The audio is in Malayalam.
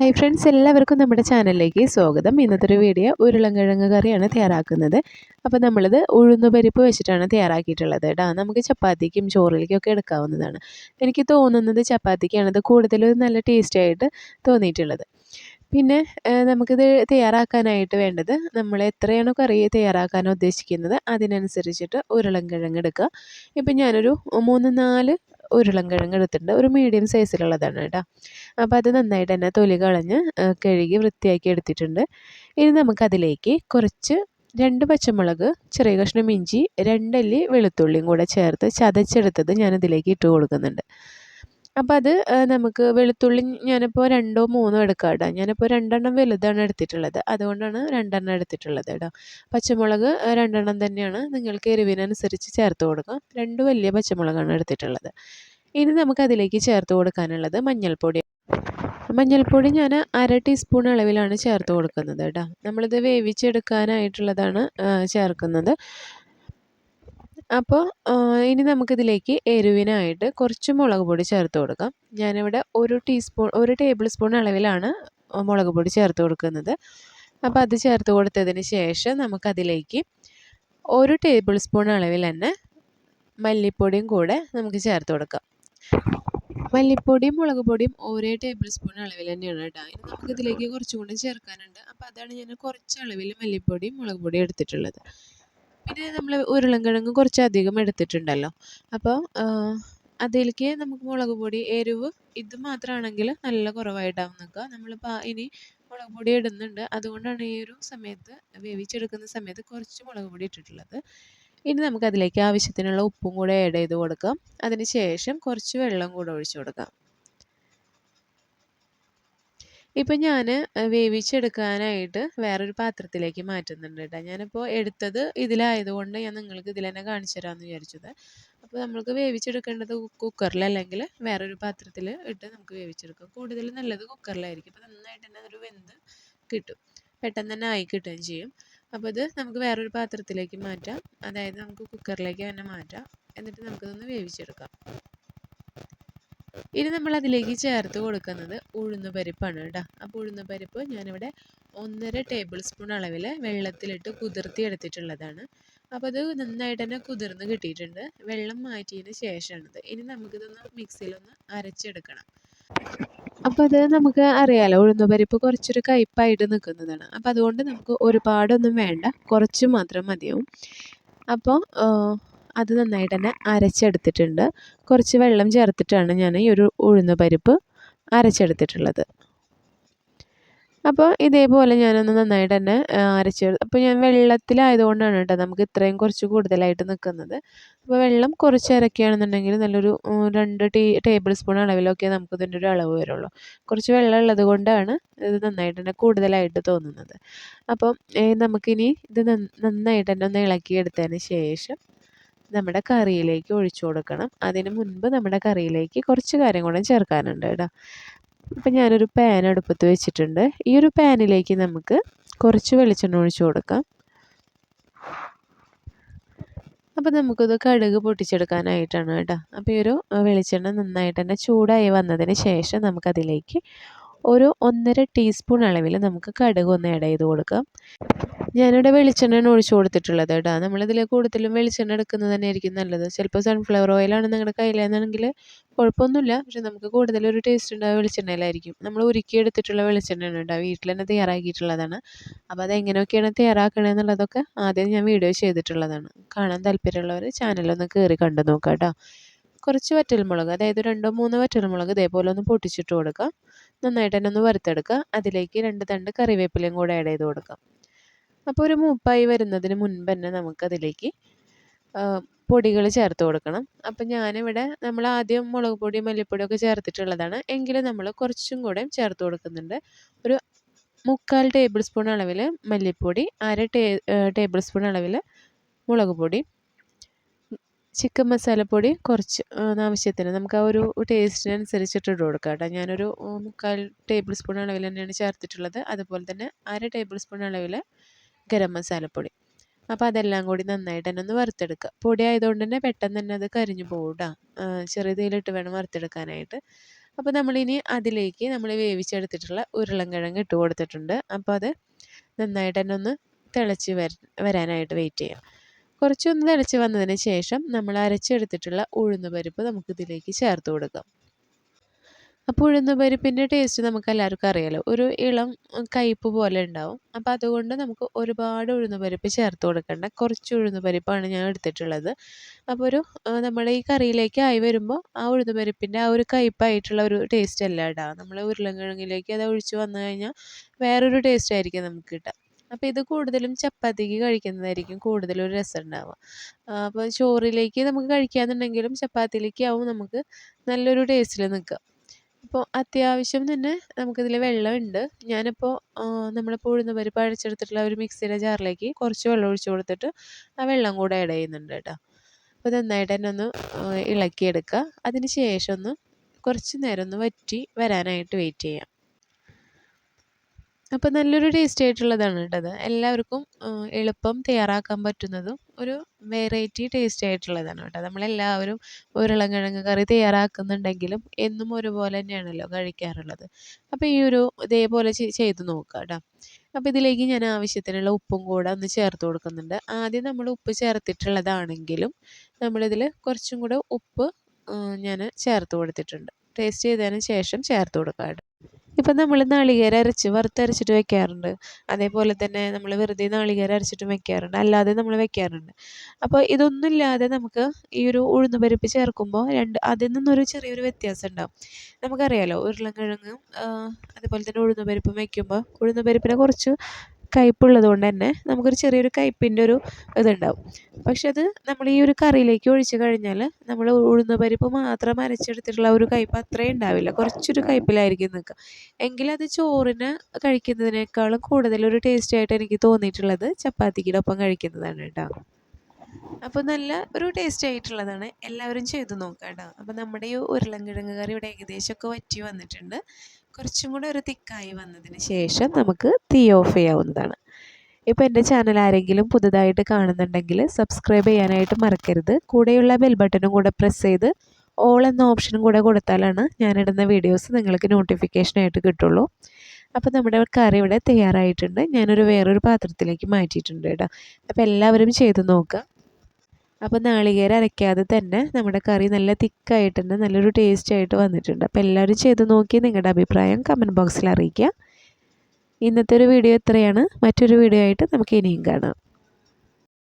ഹൈ ഫ്രണ്ട്സ് എല്ലാവർക്കും നമ്മുടെ ചാനലിലേക്ക് സ്വാഗതം. ഇന്നത്തെ വീഡിയോ ഉരുളൻകിഴങ്ങ് കറിയാണ് തയ്യാറാക്കുന്നത്. അപ്പോൾ നമ്മളിത് ഉഴുന്ന് പരിപ്പ് വെച്ചിട്ടാണ് തയ്യാറാക്കിയിട്ടുള്ളത് കേട്ടോ. നമുക്ക് ചപ്പാത്തിക്കും ചോറിലേക്കും ഒക്കെ എടുക്കാവുന്നതാണ്. എനിക്ക് തോന്നുന്നത് ചപ്പാത്തിക്കാണ് ഇത് കൂടുതൽ നല്ല ടേസ്റ്റി ആയിട്ട് തോന്നിയിട്ടുള്ളത്. പിന്നെ നമുക്കിത് തയ്യാറാക്കാനായിട്ട് വേണ്ടത് നമ്മൾ എത്രയാണോ കറി തയ്യാറാക്കാൻ ഉദ്ദേശിക്കുന്നത് അതിനനുസരിച്ചിട്ട് ഉരുളൻകിഴങ്ങ് എടുക്കുക. ഇപ്പം ഞാനൊരു മൂന്ന് നാല് ഉരുളൻകിഴങ്ങ് എടുത്തിട്ടുണ്ട്. ഒരു മീഡിയം സൈസിലുള്ളതാണ് കേട്ടോ. അപ്പോൾ അത് നന്നായിട്ട് തന്നെ തൊലി കളഞ്ഞ് കഴുകി വൃത്തിയാക്കി എടുത്തിട്ടുണ്ട്. ഇനി നമുക്കതിലേക്ക് കുറച്ച് രണ്ട് പച്ചമുളക് ചെറിയ കഷ്ണം ഇഞ്ചി രണ്ടല്ലി വെളുത്തുള്ളിയും കൂടെ ചേർത്ത് ചതച്ചെടുത്തത് ഞാനിതിലേക്ക് ഇട്ട് കൊടുക്കുന്നുണ്ട്. അപ്പോൾ അത് നമുക്ക് വെളുത്തുള്ളി ഞാനിപ്പോൾ രണ്ടോ മൂന്നോ എടുക്കാം കേട്ടോ ഞാനിപ്പോൾ രണ്ടെണ്ണം വലുതാണ് എടുത്തിട്ടുള്ളത്. അതുകൊണ്ടാണ് രണ്ടെണ്ണം എടുത്തിട്ടുള്ളത് കേട്ടോ. പച്ചമുളക് രണ്ടെണ്ണം തന്നെയാണ്. നിങ്ങൾക്ക് എരിവിനനുസരിച്ച് ചേർത്ത് കൊടുക്കാം. രണ്ട് വലിയ പച്ചമുളകാണ് എടുത്തിട്ടുള്ളത്. ഇനി നമുക്ക് അതിലേക്ക് ചേർത്ത് കൊടുക്കാനുള്ളത് മഞ്ഞൾപ്പൊടി. മഞ്ഞൾപ്പൊടി ഞാൻ അര ടീസ്പൂൺ അളവിലാണ് ചേർത്ത് കൊടുക്കുന്നത് കേട്ടോ. നമ്മളിത് വേവിച്ചെടുക്കാനായിട്ടുള്ളതാണ് ചേർക്കുന്നത്. അപ്പോൾ ഇനി നമുക്കിതിലേക്ക് എരിവിനായിട്ട് കുറച്ച് മുളക് പൊടി ചേർത്ത് കൊടുക്കാം. ഞാനിവിടെ ഒരു ടീസ്പൂൺ ഒരു ടേബിൾ സ്പൂൺ അളവിലാണ് മുളക് പൊടി ചേർത്ത് കൊടുക്കുന്നത്. അപ്പോൾ അത് ചേർത്ത് കൊടുത്തതിന് ശേഷം നമുക്കതിലേക്ക് ഒരു ടേബിൾ സ്പൂൺ അളവിൽ തന്നെ മല്ലിപ്പൊടിയും കൂടെ നമുക്ക് ചേർത്ത് കൊടുക്കാം. മല്ലിപ്പൊടിയും മുളക് പൊടിയും ഒരേ ടേബിൾ സ്പൂൺ അളവിൽ തന്നെയാണ് കേട്ടോ. ഇനി നമുക്കിതിലേക്ക് കുറച്ചും ചേർക്കാനുണ്ട്. അപ്പോൾ അതാണ് ഞാൻ കുറച്ച് അളവിൽ മല്ലിപ്പൊടിയും മുളക് പൊടിയും എടുത്തിട്ടുള്ളത്. പിന്നെ നമ്മൾ ഉരുളൻകിഴങ്ങ് കുറച്ചധികം എടുത്തിട്ടുണ്ടല്ലോ. അപ്പോൾ അതിലേക്ക് നമുക്ക് മുളക് പൊടി എരിവ് ഇത് മാത്രമാണെങ്കിൽ നല്ല കുറവായിട്ടാവും നിൽക്കുക നമ്മളിപ്പോൾ ഇനി മുളക് പൊടി ഇടുന്നുണ്ട്. അതുകൊണ്ടാണ് ഈ ഒരു സമയത്ത് വേവിച്ചെടുക്കുന്ന സമയത്ത് കുറച്ച് മുളക് പൊടി ഇട്ടിട്ടുള്ളത്. ഇനി നമുക്ക് അതിലേക്ക് ആവശ്യത്തിനുള്ള ഉപ്പും കൂടെ ആഡ് ചെയ്ത് കൊടുക്കാം. അതിന് ശേഷം കുറച്ച് വെള്ളം കൂടെ ഒഴിച്ചു കൊടുക്കാം. ഇപ്പം ഞാൻ വേവിച്ചെടുക്കാനായിട്ട് വേറൊരു പാത്രത്തിലേക്ക് മാറ്റുന്നുണ്ട് കേട്ടോ ഞാനിപ്പോൾ എടുത്തത് ഇതിലായതുകൊണ്ട് ഞാൻ നിങ്ങൾക്ക് ഇതിൽ തന്നെ കാണിച്ചു തരാമെന്ന് വിചാരിച്ചത്. അപ്പോൾ നമ്മൾക്ക് വേവിച്ചെടുക്കേണ്ടത് കുക്കറിൽ അല്ലെങ്കിൽ വേറൊരു പാത്രത്തിൽ ഇട്ട് നമുക്ക് വേവിച്ചെടുക്കാം. കൂടുതൽ നല്ലത് കുക്കറിലായിരിക്കും. അപ്പോൾ നന്നായിട്ട് തന്നെ അതൊരു വെന്ത് കിട്ടും. പെട്ടെന്ന് തന്നെ ആയി കിട്ടുകയും ചെയ്യും. അപ്പോൾ ഇത് നമുക്ക് വേറൊരു പാത്രത്തിലേക്ക് മാറ്റാം. അതായത് നമുക്ക് കുക്കറിലേക്ക് തന്നെ മാറ്റാം. എന്നിട്ട് നമുക്കിതൊന്ന് വേവിച്ചെടുക്കാം. ഇനി നമ്മൾ അതിലേക്ക് ചേർത്ത് കൊടുക്കുന്നത് ഉഴുന്ന് പരിപ്പാണ് കേട്ടോ. അപ്പോൾ ഉഴുന്ന് പരിപ്പ് ഞാനിവിടെ ഒന്നര ടേബിൾ സ്പൂൺ അളവിൽ വെള്ളത്തിലിട്ട് കുതിർത്തി എടുത്തിട്ടുള്ളതാണ് അപ്പോൾ അത് നന്നായിട്ട് തന്നെ കുതിർന്ന് കിട്ടിയിട്ടുണ്ട്. വെള്ളം മാറ്റിയതിന് ശേഷമാണിത്. ഇനി നമുക്കിതൊന്ന് മിക്സിയിലൊന്ന് അരച്ചെടുക്കണം. അപ്പോൾ അത് നമുക്ക് അറിയാലോ ഉഴുന്ന് പരിപ്പ് കുറച്ചൊരു കയ്പ്പായിട്ട് നിൽക്കുന്നതാണ്. അപ്പോൾ അതുകൊണ്ട് നമുക്ക് ഒരുപാടൊന്നും വേണ്ട. കുറച്ച് മാത്രം മതിയാവും. അപ്പോൾ അത് നന്നായിട്ട് തന്നെ അരച്ചെടുത്തിട്ടുണ്ട്. കുറച്ച് വെള്ളം ചേർത്തിട്ടാണ് ഞാൻ ഈ ഒരു ഉഴുന്ന പരിപ്പ് അരച്ചെടുത്തിട്ടുള്ളത്. അപ്പോൾ ഇതേപോലെ ഞാനൊന്ന് നന്നായിട്ട് തന്നെ അരച്ചെടുത്ത് അപ്പോൾ ഞാൻ വെള്ളത്തിലായതുകൊണ്ടാണ് കേട്ടോ നമുക്ക് ഇത്രയും കുറച്ച് കൂടുതലായിട്ട് നിൽക്കുന്നത്. അപ്പോൾ വെള്ളം കുറച്ച് അരക്കുകയാണെന്നുണ്ടെങ്കിൽ നല്ലൊരു രണ്ട് ടീ ടേബിൾ സ്പൂൺ അളവിലൊക്കെ നമുക്ക് ഇതിന്റെ ഒരു അളവ് വരുള്ളൂ. കുറച്ച് വെള്ളം ഉള്ളത് കൊണ്ടാണ് ഇത് നന്നായിട്ട് തന്നെ കൂടുതലായിട്ട് തോന്നുന്നത്. അപ്പം നമുക്കിനി ഇത് നന്നായിട്ട് തന്നെ ഒന്ന് ഇളക്കിയെടുത്തതിന് ശേഷം നമ്മുടെ കറിയിലേക്ക് ഒഴിച്ചു കൊടുക്കണം. അതിന് മുൻപ് നമ്മുടെ കറിയിലേക്ക് കുറച്ച് കാര്യം കൂടെ ചേർക്കാനുണ്ട് കേട്ടോ. ഇപ്പം ഞാനൊരു പാൻ അടുപ്പത്ത് വെച്ചിട്ടുണ്ട്. ഈ ഒരു പാനിലേക്ക് നമുക്ക് കുറച്ച് വെളിച്ചെണ്ണ ഒഴിച്ചു കൊടുക്കാം. അപ്പോൾ നമുക്കിത് കടുക് പൊട്ടിച്ചെടുക്കാനായിട്ടാണ് കേട്ടോ. അപ്പോൾ ഈ ഒരു വെളിച്ചെണ്ണ നന്നായിട്ട് തന്നെ ചൂടായി വന്നതിന് ശേഷം നമുക്കതിലേക്ക് ഒരു ഒന്നര ടീസ്പൂൺ അളവിൽ നമുക്ക് കടുക് ഒന്ന് ആഡ് ചെയ്ത് കൊടുക്കാം. ഞാനിവിടെ വെളിച്ചെണ്ണയാണ് ഒഴിച്ചു കൊടുത്തിട്ടുള്ളത് കേട്ടോ. നമ്മളിതിൽ കൂടുതലും വെളിച്ചെണ്ണ എടുക്കുന്നത് തന്നെ ആയിരിക്കും നല്ലത്. ചിലപ്പോൾ സൺഫ്ലവർ ഓയിലാണ് നിങ്ങളുടെ കയ്യിലാണെന്നുണ്ടെങ്കിൽ കുഴപ്പമൊന്നുമില്ല. പക്ഷെ നമുക്ക് കൂടുതലൊരു ടേസ്റ്റ് ഉണ്ടാവുക വെളിച്ചെണ്ണയിലായിരിക്കും. നമ്മൾ ഉരുക്കി എടുത്തിട്ടുള്ള വെളിച്ചെണ്ണയാണ് കേട്ടോ. വീട്ടിൽ തന്നെ തയ്യാറാക്കിയിട്ടുള്ളതാണ്. അപ്പോൾ അത് എങ്ങനെയൊക്കെയാണ് തയ്യാറാക്കണമെന്നുള്ളതൊക്കെ ആദ്യം ഞാൻ വീഡിയോ ചെയ്തിട്ടുള്ളതാണ്. കാണാൻ താല്പര്യമുള്ളവർ ചാനലൊന്ന് കയറി കണ്ടു നോക്കാം കേട്ടോ. കുറച്ച് വറ്റൽമുളക് അതായത് രണ്ടോ മൂന്നോ വറ്റൽമുളക് ഇതേപോലെ ഒന്ന് പൊട്ടിച്ചിട്ട് കൊടുക്കുക. നന്നായിട്ട് തന്നെ ഒന്ന് വറുത്തെടുക്കുക. അതിലേക്ക് രണ്ട് തണ്ട് കറിവേപ്പിലയും കൂടെ ആഡ് ചെയ്ത് കൊടുക്കാം അപ്പോൾ ഒരു മൂപ്പായി വരുന്നതിന് മുൻപ് തന്നെ നമുക്കതിലേക്ക് പൊടികൾ ചേർത്ത് കൊടുക്കണം. അപ്പം ഞാനിവിടെ നമ്മൾ ആദ്യം മുളക് പൊടി മല്ലിപ്പൊടിയൊക്കെ ചേർത്തിട്ടുള്ളതാണ്. എങ്കിലും നമ്മൾ കുറച്ചും കൂടെ ചേർത്ത് കൊടുക്കുന്നുണ്ട്. ഒരു മുക്കാൽ ടേബിൾ സ്പൂൺ അളവിൽ മല്ലിപ്പൊടി അര ടേ ടേബിൾ സ്പൂൺ അളവിൽ മുളക് പൊടി ചിക്കൻ മസാലപ്പൊടി കുറച്ച് ആവശ്യത്തിന്. നമുക്ക് ആ ഒരു ടേസ്റ്റിനനുസരിച്ചിട്ട് ഇട്ട് കൊടുക്കാം കേട്ടോ. ഞാനൊരു മുക്കാൽ ടേബിൾ സ്പൂൺ അളവിൽ തന്നെയാണ് ചേർത്തിട്ടുള്ളത്. അതുപോലെ തന്നെ അര ടേബിൾ സ്പൂൺ അളവിൽ ഗരം മസാലപ്പൊടി അപ്പോൾ അതെല്ലാം കൂടി നന്നായിട്ട് തന്നെ ഒന്ന് വറുത്തെടുക്കുക. പൊടി ആയതുകൊണ്ട് തന്നെ പെട്ടെന്ന് തന്നെ അത് കരിഞ്ഞു പോകും ചെറിയ തീയിലിട്ട് വേണം വറുത്തെടുക്കാനായിട്ട്. അപ്പോൾ നമ്മളിനി അതിലേക്ക് നമ്മൾ വേവിച്ചെടുത്തിട്ടുള്ള ഉരുളൻകിഴങ്ങ് ഇട്ട് കൊടുത്തിട്ടുണ്ട്. അപ്പോൾ അത് നന്നായിട്ട് തന്നെ ഒന്ന് തിളച്ച് വര വരാനായിട്ട് വെയിറ്റ് ചെയ്യാം. കുറച്ചൊന്ന് തിളച്ച് വന്നതിന് ശേഷം നമ്മൾ അരച്ചെടുത്തിട്ടുള്ള ഉഴുന്നുപരിപ്പ് നമുക്കിതിലേക്ക് ചേർത്ത് കൊടുക്കാം. അപ്പോൾ ഉഴുന്നുപരിപ്പിന്റെ ടേസ്റ്റ് നമുക്ക് എല്ലാവർക്കും അറിയാലോ ഒരു ഇളം കയ്പ്പ് പോലെ ഉണ്ടാവും. അപ്പോൾ അതുകൊണ്ട് നമുക്ക് ഒരുപാട് ഉഴുന്നുപരിപ്പ് ചേർത്ത് കൊടുക്കേണ്ട. കുറച്ച് ഉഴുന്നുപരിപ്പാണ് ഞാൻ എടുത്തിട്ടുള്ളത്. അപ്പോൾ ഒരു നമ്മൾ ഈ കറിയിലേക്ക് ആയി വരുമ്പോൾ ആ ഉഴുന്നുപരിപ്പിന്റെ ആ ഒരു കയ്പ്പായിട്ടുള്ള ഒരു ടേസ്റ്റ് അല്ല ഉണ്ടാവുക നമ്മൾ ഉരുളൻകിഴങ്ങിലേക്ക് അത് ഒഴിച്ച് വന്നു കഴിഞ്ഞാൽ വേറൊരു ടേസ്റ്റ് ആയിരിക്കും നമുക്ക് കിട്ടുക. അപ്പോൾ ഇത് കൂടുതലും ചപ്പാത്തിക്ക് കഴിക്കുന്നതായിരിക്കും കൂടുതലൊരു രസം ഉണ്ടാവുക. അപ്പോൾ ചോറിലേക്ക് നമുക്ക് കഴിക്കാമെന്നുണ്ടെങ്കിലും ചപ്പാത്തിയിലേക്ക് ആവും നമുക്ക് നല്ലൊരു ടേസ്റ്റിൽ നിൽക്കുക. അപ്പോൾ അത്യാവശ്യം തന്നെ നമുക്കിതിൽ വെള്ളമുണ്ട്. ഞാനിപ്പോൾ നമ്മളിപ്പോൾ ഉഴുന്ന പരിപ്പ് അരച്ചെടുത്തിട്ടുള്ള ഒരു മിക്സിയുടെ ജാറിലേക്ക് കുറച്ച് വെള്ളം ഒഴിച്ച് കൊടുത്തിട്ട് ആ വെള്ളം കൂടെ ആഡ് ചെയ്യുന്നുണ്ട് കേട്ടോ. അപ്പോൾ നന്നായിട്ട് തന്നെ ഒന്ന് ഇളക്കിയെടുക്കുക. അതിന് ശേഷം ഒന്ന് കുറച്ച് നേരം ഒന്ന് വറ്റി വരാനായിട്ട് വെയിറ്റ് ചെയ്യാം. അപ്പോൾ നല്ലൊരു ടേസ്റ്റ് ആയിട്ടുള്ളതാണ് കേട്ടത് എല്ലാവർക്കും എളുപ്പം തയ്യാറാക്കാൻ പറ്റുന്നതും ഒരു വെറൈറ്റി ടേസ്റ്റ് ആയിട്ടുള്ളതാണ് കേട്ടോ നമ്മളെല്ലാവരും ഉരുളൻകിഴങ്ങ് കറി തയ്യാറാക്കുന്നുണ്ടെങ്കിലും എന്നും ഒരുപോലെ തന്നെയാണല്ലോ കഴിക്കാറുള്ളത്. അപ്പോൾ ഈ ഒരു ഇതേപോലെ ചെയ്ത് നോക്കുക കേട്ടോ അപ്പോൾ ഇതിലേക്ക് ഞാൻ ആവശ്യത്തിനുള്ള ഉപ്പും കൂടെ ഒന്ന് ചേർത്ത് കൊടുക്കുന്നുണ്ട്. ആദ്യം നമ്മൾ ഉപ്പ് ചേർത്തിട്ടുള്ളതാണെങ്കിലും നമ്മളിതിൽ കുറച്ചും കൂടെ ഉപ്പ് ഞാൻ ചേർത്ത് കൊടുത്തിട്ടുണ്ട്. ടേസ്റ്റ് ചെയ്തതിന് ശേഷം ചേർത്ത് കൊടുക്കാം കേട്ടോ ഇപ്പം നമ്മൾ നാളികേരം അരച്ച് വറുത്തരച്ചിട്ട് വെക്കാറുണ്ട്. അതേപോലെ തന്നെ നമ്മൾ വെറുതെ നാളികേരം അരച്ചിട്ടും വെക്കാറുണ്ട്. അല്ലാതെ നമ്മൾ വെക്കാറുണ്ട്. അപ്പോൾ ഇതൊന്നുമില്ലാതെ നമുക്ക് ഈ ഒരു ഉഴുന്ന് പരിപ്പ് ചേർക്കുമ്പോൾ രണ്ട് അതിൽ നിന്നൊരു ചെറിയൊരു വ്യത്യാസം ഉണ്ടാവും. നമുക്കറിയാലോ ഉരുളക്കിഴങ്ങും അതേപോലെ തന്നെ ഉഴുന്നുപരിപ്പും വെക്കുമ്പോൾ ഉഴുന്നുപരിപ്പിനെ കുറച്ച് കയ്പ്പുള്ളത് കൊണ്ട് തന്നെ നമുക്കൊരു ചെറിയൊരു കയ്പ്പിന്റെ ഒരു ഇതുണ്ടാവും. പക്ഷെ അത് നമ്മൾ ഈ ഒരു കറിയിലേക്ക് ഒഴിച്ച് കഴിഞ്ഞാൽ നമ്മൾ ഉഴുന്ന പരിപ്പ് മാത്രം അരച്ചെടുത്തിട്ടുള്ള ഒരു കയ്പ്പ് അത്രയും ഉണ്ടാവില്ല. കുറച്ചൊരു കയ്പ്പിലായിരിക്കും നിൽക്കുക. എങ്കിലത് ചോറിന് കഴിക്കുന്നതിനേക്കാളും കൂടുതലൊരു ടേസ്റ്റ് ആയിട്ട് എനിക്ക് തോന്നിയിട്ടുള്ളത് ചപ്പാത്തിക്കിടെ ഒപ്പം കഴിക്കുന്നതാണ് കേട്ടോ. അപ്പോൾ നല്ല ഒരു ടേസ്റ്റ് ആയിട്ടുള്ളതാണ്. എല്ലാവരും ചെയ്ത് നോക്കാം കേട്ടോ. അപ്പോൾ നമ്മുടെ ഈ ഉരുളൻ കിഴങ്ങ് കറി ഇവിടെ ഏകദേശമൊക്കെ വറ്റി വന്നിട്ടുണ്ട്. കുറച്ചും കൂടെ ഒരു തിക്കായി വന്നതിന് ശേഷം നമുക്ക് തീ ഓഫ് ചെയ്യാവുന്നതാണ്. ഇപ്പോൾ എന്റെ ചാനൽ ആരെങ്കിലും പുതുതായിട്ട് കാണുന്നുണ്ടെങ്കിൽ സബ്സ്ക്രൈബ് ചെയ്യാനായിട്ട് മറക്കരുത്. കൂടെയുള്ള ബെൽ ബട്ടണും കൂടെ പ്രസ് ചെയ്ത് ഓൾ എന്ന ഓപ്ഷനും കൂടെ കൊടുത്താലാണ് ഞാനിടുന്ന വീഡിയോസ് നിങ്ങൾക്ക് നോട്ടിഫിക്കേഷനായിട്ട് കിട്ടുള്ളൂ. അപ്പോൾ നമ്മുടെ കറി ഇവിടെ തയ്യാറായിട്ടുണ്ട്. ഞാനൊരു വേറൊരു പാത്രത്തിലേക്ക് മാറ്റിയിട്ടുണ്ട് കേട്ടോ. അപ്പോൾ എല്ലാവരും ചെയ്ത് നോക്കുക. അപ്പോൾ നാളികേരം അരയ്ക്കാതെ തന്നെ നമ്മുടെ കറി നല്ല തിക്കായിട്ടുണ്ട് നല്ലൊരു ടേസ്റ്റ് ആയിട്ട് വന്നിട്ടുണ്ട്. അപ്പോൾ എല്ലാവരും ചെയ്ത് നോക്കി നിങ്ങളുടെ അഭിപ്രായം കമന്റ് ബോക്സിൽ അറിയിക്കുക. ഇന്നത്തെ ഒരു വീഡിയോ ഇത്രയാണ്. മറ്റൊരു വീഡിയോ ആയിട്ട് നമുക്ക് ഇനിയും കാണാം.